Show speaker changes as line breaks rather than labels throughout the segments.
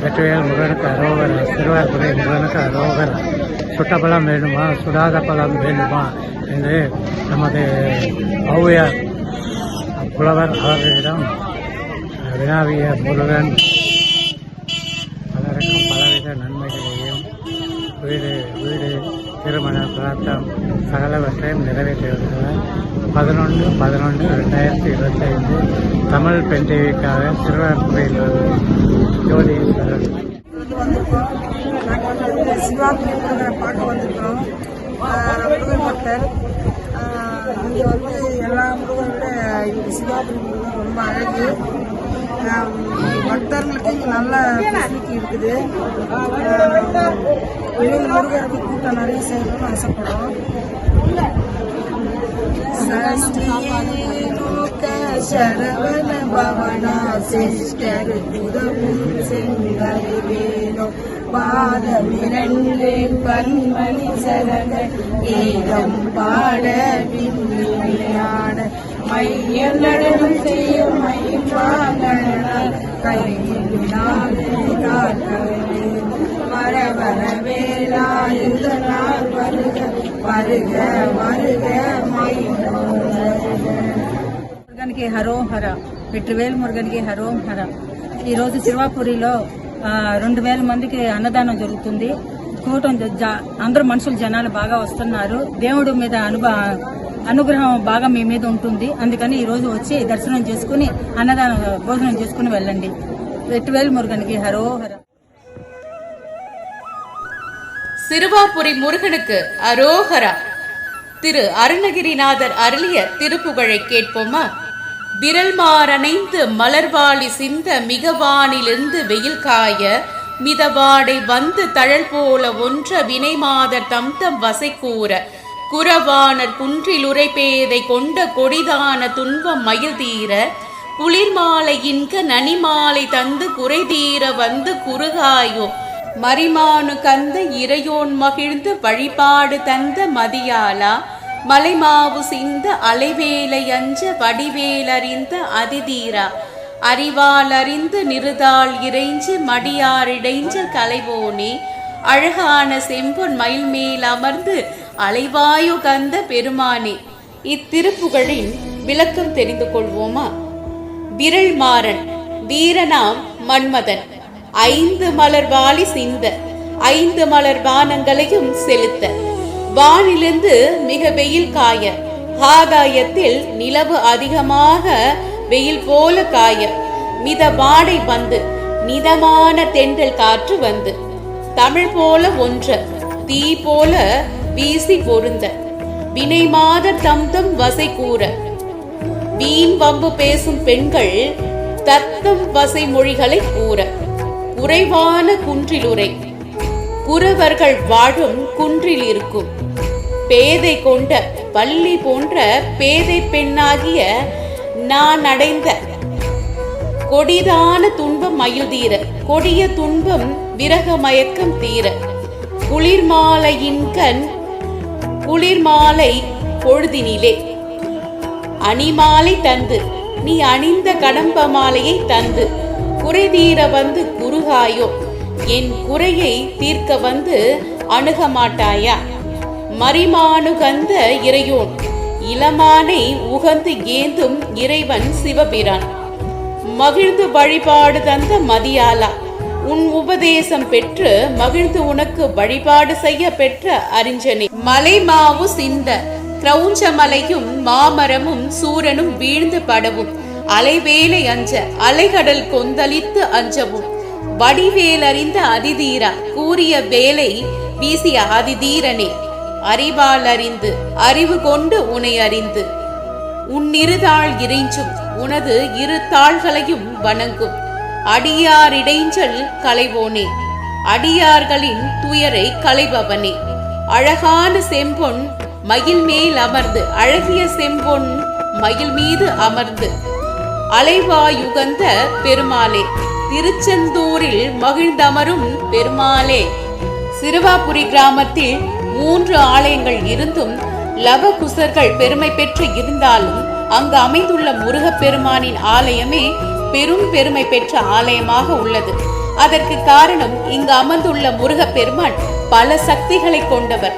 வெற்றிவேல் முருகனுக்கு அரோகரா சிறுவார்புரை முருகனுக்கு அரோகரா. சுட்ட பழம் வேண்டுமா சுடாத பழம் வேண்டுமா என்று நமது ஔவையார் புலவர் அவர்களிடம் வினாவிய முருகன் பலருக்கும் பலவித நன்மைகளையும் வீடு வீடு திருமண பிரார்த்தம் சகலவற்றையும் நிறைவேற்றியிருக்கிறார் பதினொன்று பதினொன்று ரெண்டாயிரத்தி இருபத்தைந்து தமிழ் பெண் டிவிக்காக சிறுவார்புரையில் ஜோதீஸ்வரன்
வந்திருக்கோம் நாங்கள் வந்து சிவாபுரி முருகனை பார்க்க வந்திருக்கிறோம் ஆஹ் முருகன் பக்தர். இங்கே வந்து எல்லா முருகனை விட இங்கே சிவாபுரி ரொம்ப அழகு ஆஹ் பக்தர்களுக்கு இங்கே நல்ல ஃபெசிலிட்டி இருக்குது ஆஹ் முருகருக்கு கூட்டம் நிறைய செய்யணும்னு ஆசைப்படுறோம். சரவண பவனா சிஷ்டர் புதவும் செங்கரிவேலோ பாதமிரண்டு பன்மணி சரண ஏகம் பாட விண்ணியாட மையம் நடனம் செய்யும் மையமானால் கையினால் வர வர வேலா இந்த நாள் வருக வருக வருக మురుగన్కి హరోం హర వెట్రివేలు మురుగన్కి హరోం హర ఈరోజు శివాపురిలో ఆ, రెండు వేల మందికి అన్నదానం జరుగుతుంది కూటం జ- జ- అందరూ మనుషులు జనాలు బాగా వస్తున్నారు దేవుడి మీద అనుభ అనుగ్రహం బాగా మీ మీద ఉంటుంది అందుకని ఈ రోజు వచ్చి దర్శనం చేసుకుని అన్నదానం భోజనం చేసుకుని వెళ్ళండి వెట్టివేలు మురుగన్కి హరో హర
சிறுவாபுரி முருகனுக்கு அரோகரா திரு அருணகிரிநாதர் அருளிய திருப்புகழை கேட்போமா விரல் மாறணைந்து மலர்வாளி சிந்த மிகவானிலிருந்து வெயில் காய மிதவாடை வந்து தழல் போல ஒன்ற வினைமாதர் தம் தம் வசை கூற குறவானர் குன்றில் உரைபேதை கொண்ட கொடிதான துன்பம் மயில் தீர குளிர் மாலை இன்க நனிமாலை தந்து குறை தீர வந்து குறுகாயோ மரிமானு கந்த இறையோன் மகிழ்ந்து வழிபாடு தந்த மதியாலா மலைமாவு சிந்த அலைவேலையஞ்ச வடிவேலறிந்த அதிதீரா அறிவாலறிந்து நிறுதாள் இறைஞ்சு மடியாரிடைஞ்ச கலைவோனே அழகான செம்பொன் மயில் மேல் அமர்ந்து அலைவாயு கந்த பெருமானே இத்திருப்புகழின் விளக்கம் தெரிந்து கொள்வோமா? விரல் மாறன் வீரனாம் மன்மதன் ஐந்து மலர் வாலி சிந்த ஐந்து மலர் வானங்களையும் செலுத்த. வானிலிருந்து மிக வெயில் காய. ஆகாயத்தில் நிலவு அதிகமாக வெயில் போல காய. மித வாடை வந்து நிதமான தென்றல் காற்று வந்து. தமிழ் போல ஒன்ற தீ போல வீசி பொருந்த. வினை மாத தம் தம் வசை கூற. வீண் வம்பு பேசும் பெண்கள் தத்தம் வசை மொழிகளை கூற. குறைவான குன்றிலுரை குறவர்கள் வாழும் குன்றில் இருக்கும். பேதை கொண்ட பள்ளி போன்ற பேதை பெண்ணாகிய நான் அடைந்த கொடிதான துன்பம் மயில் தீர கொடிய துன்பம் விரக மயக்கம் தீர. குளிர் மாலையின் கண் குளிர் மாலை பொழுதினிலே. அணிமாலை தந்து நீ அணிந்த கடம்ப மாலையை தந்து. குறை தீர வந்து குறுகாயோ என் குறையை தீர்க்க வந்து அணுக மாட்டாயா மரிமானுகந்த இறையோன் இளமானை உகந்து ஏந்தும் இறைவன் சிவபிரான். மகிழ்ந்து வழிபாடு தந்த மதியாலா உன் உபதேசம் பெற்று மகிழ்ந்து உனக்கு வழிபாடு செய்ய பெற்ற அறிஞனே. மலை மாவு சிந்த கிரௌஞ்ச மலையும் மாமரமும் சூரனும் வீழ்ந்து படவும். அலைவேலை அஞ்ச அலைகடல் கொந்தளித்து அஞ்சவும். வடிவேலறிந்த அதிதீரா கூறிய வேலை வீசிய அதிதீரனே. அறிவால் அறிந்து அறிவு கொண்டு உனை அறிந்து உன்னிருதாள் இறைஞ்சும் உனது இரு தாள்களையும் வணங்கும். அடியார் இடைஞ்சல் களைவோனே. அடியார்களின் துயரை களைபவனே. அழகான செம்பொன் மயில் மேல் அமர்ந்து அழகிய செம்பொன் மயில் மீது அமர்ந்து. அலைவாயுகந்த பெருமாளே. திருச்செந்தூரில் மகிழ்ந்தமரும் பெருமாளே. சிறுவாபுரி கிராமத்தில் மூன்று ஆலயங்கள் இருந்தும் லவகுசர்கள் பெருமை பெற்று இருந்தாலும் அங்கு அமைந்துள்ள முருகப்பெருமானின் ஆலயமே பெரும் பெருமை பெற்ற ஆலயமாக உள்ளது. அதற்கு காரணம் இங்கு அமர்ந்துள்ள முருகப்பெருமான் பல சக்திகளை கொண்டவர்.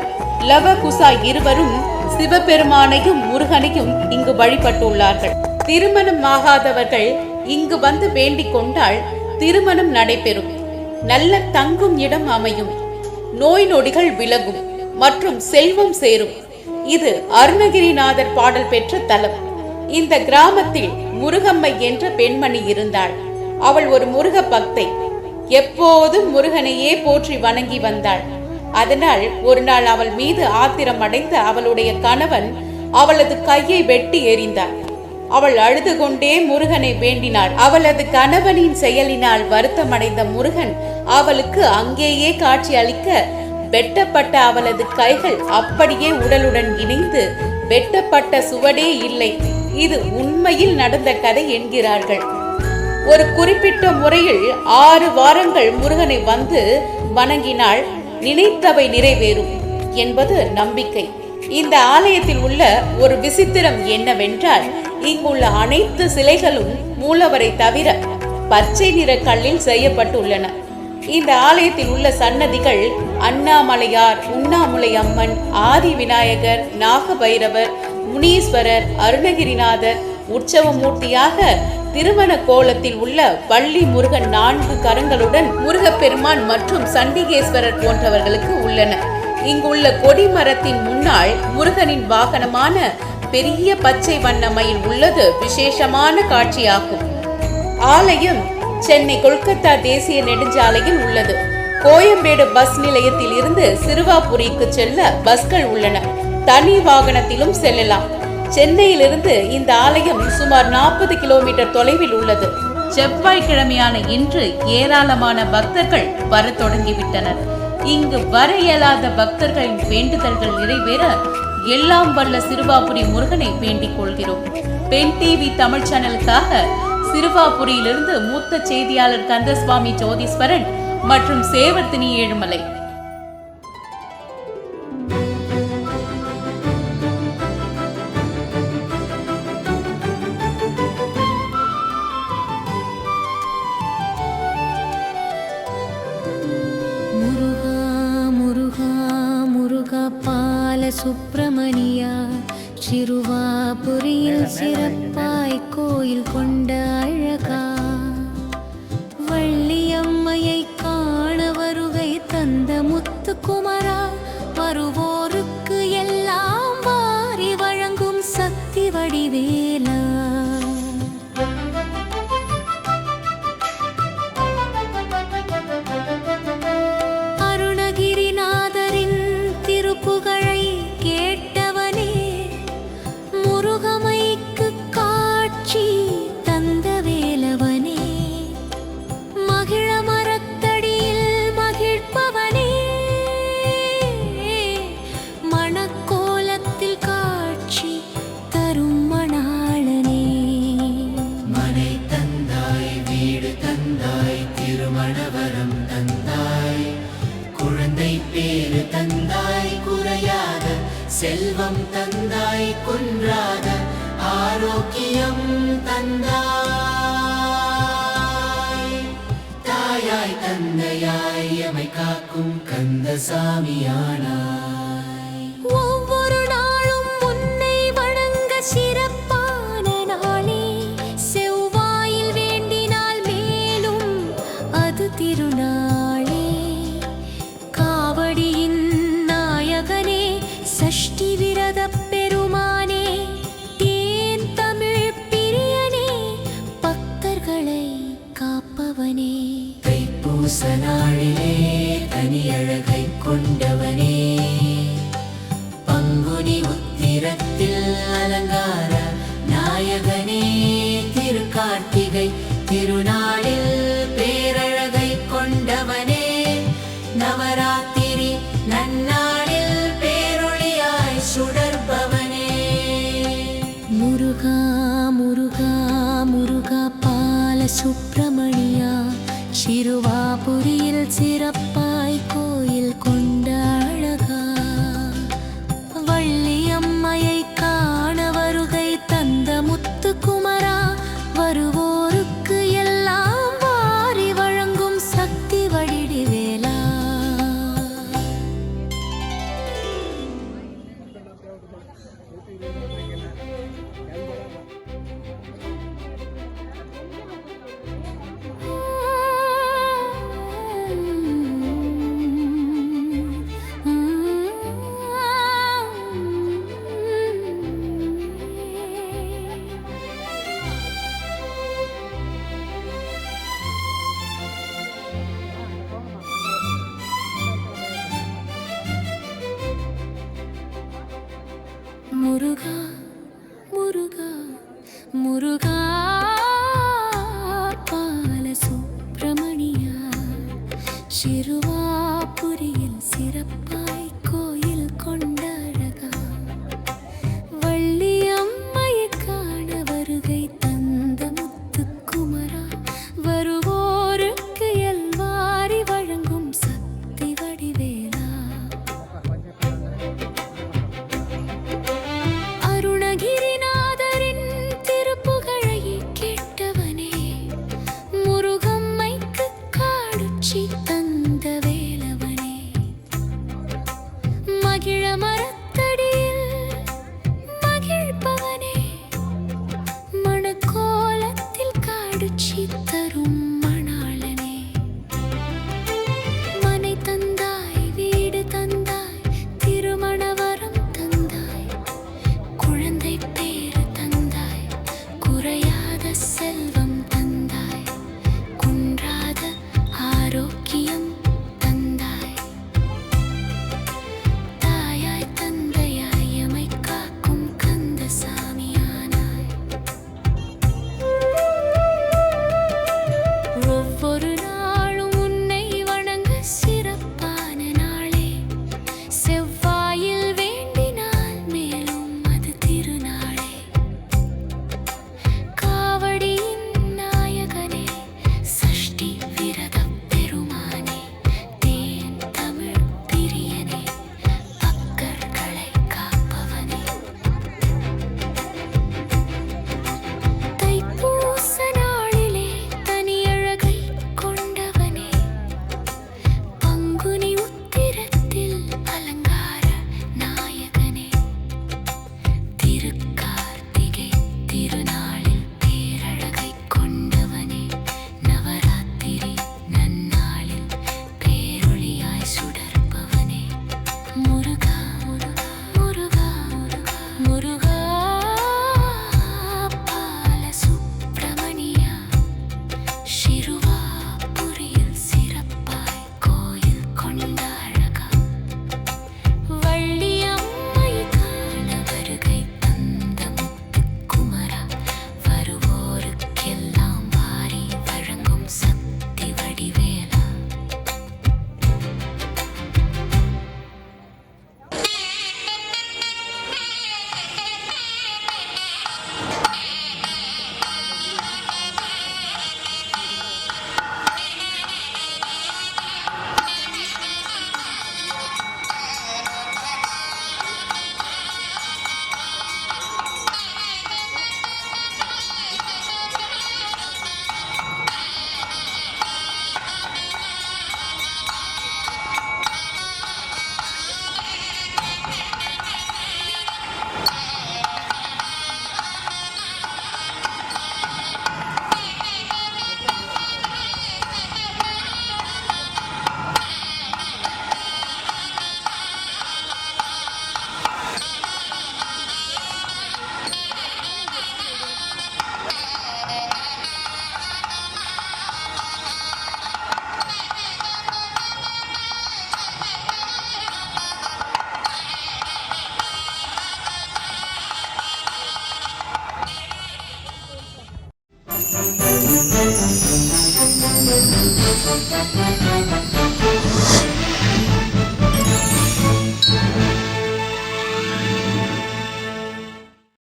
லவகுசா இருவரும் சிவபெருமானையும் முருகனையும் இங்கு வழிபட்டுள்ளார்கள். திருமணம் ஆகாதவர்கள் இங்கு வந்து வேண்டிக் கொண்டால் திருமணம் நடைபெறும். நல்ல தங்கும் இடம் அமையும். நோய் நொடிகள் விலகும் மற்றும் செல்வம் சேரும். இது அருணகிரிநாதர் பாடல் பெற்ற தலம். இந்த கிராமத்தில் முருகம்மை என்ற பெண்மணி இருந்தாள். அவள் ஒரு முருக பக்தை. எப்போதும் முருகனையே போற்றி வணங்கி வந்தாள். அதனால் ஒரு நாள் அவள் மீது ஆத்திரம் அடைந்த அவளுடைய கணவன் அவளது கையை வெட்டி எறிந்தார். அவள் அழுது கொண்டே முருகனை வேண்டினாள். அவளது கணவனின் செயலினால் வருத்தமடைந்த முருகன் அவளுக்கு அங்கேயே காட்சி அளிக்க வெட்டப்பட்ட அவளது கைகள் அப்படியே உடலுடன் இணைந்து வெட்டப்பட்ட சுவடே இல்லை. இது உண்மையில் நடந்த கதை என்கிறார்கள். ஒரு குறிப்பிட்ட முறையில் ஆறு வாரங்கள் முருகனை வந்து வணங்கினால் நினைத்தவை நிறைவேறும் என்பது நம்பிக்கை. இந்த ஆலயத்தில் உள்ள ஒரு விசித்திரம் என்னவென்றால் இங்குள்ள அனைத்து சிலைகளும் மூலவரை தவிர பச்சை நிற கல்லில் செய்யப்பட்டுள்ளன. இந்த ஆலயத்தில் உள்ள சன்னதிகள் அண்ணாமலையார் உண்ணாமுலை அம்மன் ஆதி விநாயகர் நாகபைரவர் முனீஸ்வரர் அருணகிரிநாதர் உற்சவமூர்த்தியாக திருமண கோலத்தில் உள்ள வள்ளி முருகன் நான்கு கரங்களுடன் முருகப்பெருமான் மற்றும் சண்டிகேஸ்வரர் போன்றவர்களுக்கு உள்ளன. இங்குள்ள கொடி மரத்தின் முன்னால் முருகனின் வாகனமான பெரிய பச்சை வண்ண மயில் உள்ளது. விசேஷமான காட்சியாகும். ஆலயம் சென்னை கொல்கத்தா தேசிய நெடுஞ்சாலையில் உள்ளது. கோயம்பேடு பஸ் நிலையத்தில் இருந்து சிறுவாபுரிக்கு செல்ல பஸ்கள் உள்ளன. தனி வாகனத்திலும் செல்லலாம். சென்னையிலிருந்து இந்த ஆலயம் சுமார் நாற்பது கிலோமீட்டர் தொலைவில் உள்ளது. செவ்வாய்க்கிழமையான இன்று ஏராளமான பக்தர்கள் வரத் தொடங்கிவிட்டனர். இங்கு வர இயலாத பக்தர்களின் வேண்டுதல்கள் நிறைவேற எல்லாம் வல்ல சிறுவாபுரி முருகனை வேண்டிக் கொள்கிறோம். பெண் டிவி தமிழ் சேனலுக்காக சிறுவாபுரியிலிருந்து மூத்த செய்தியாளர் கந்தசுவாமி ஜோதீஸ்வரன் மற்றும் சேவர்த்தினி ஏழுமலை.
காக்கும் கந்தசாமியானா
முருகா முருகா முருகா பால சுப்பிரமணியா சிறுவாபுரியில் சிறப்பு முருகா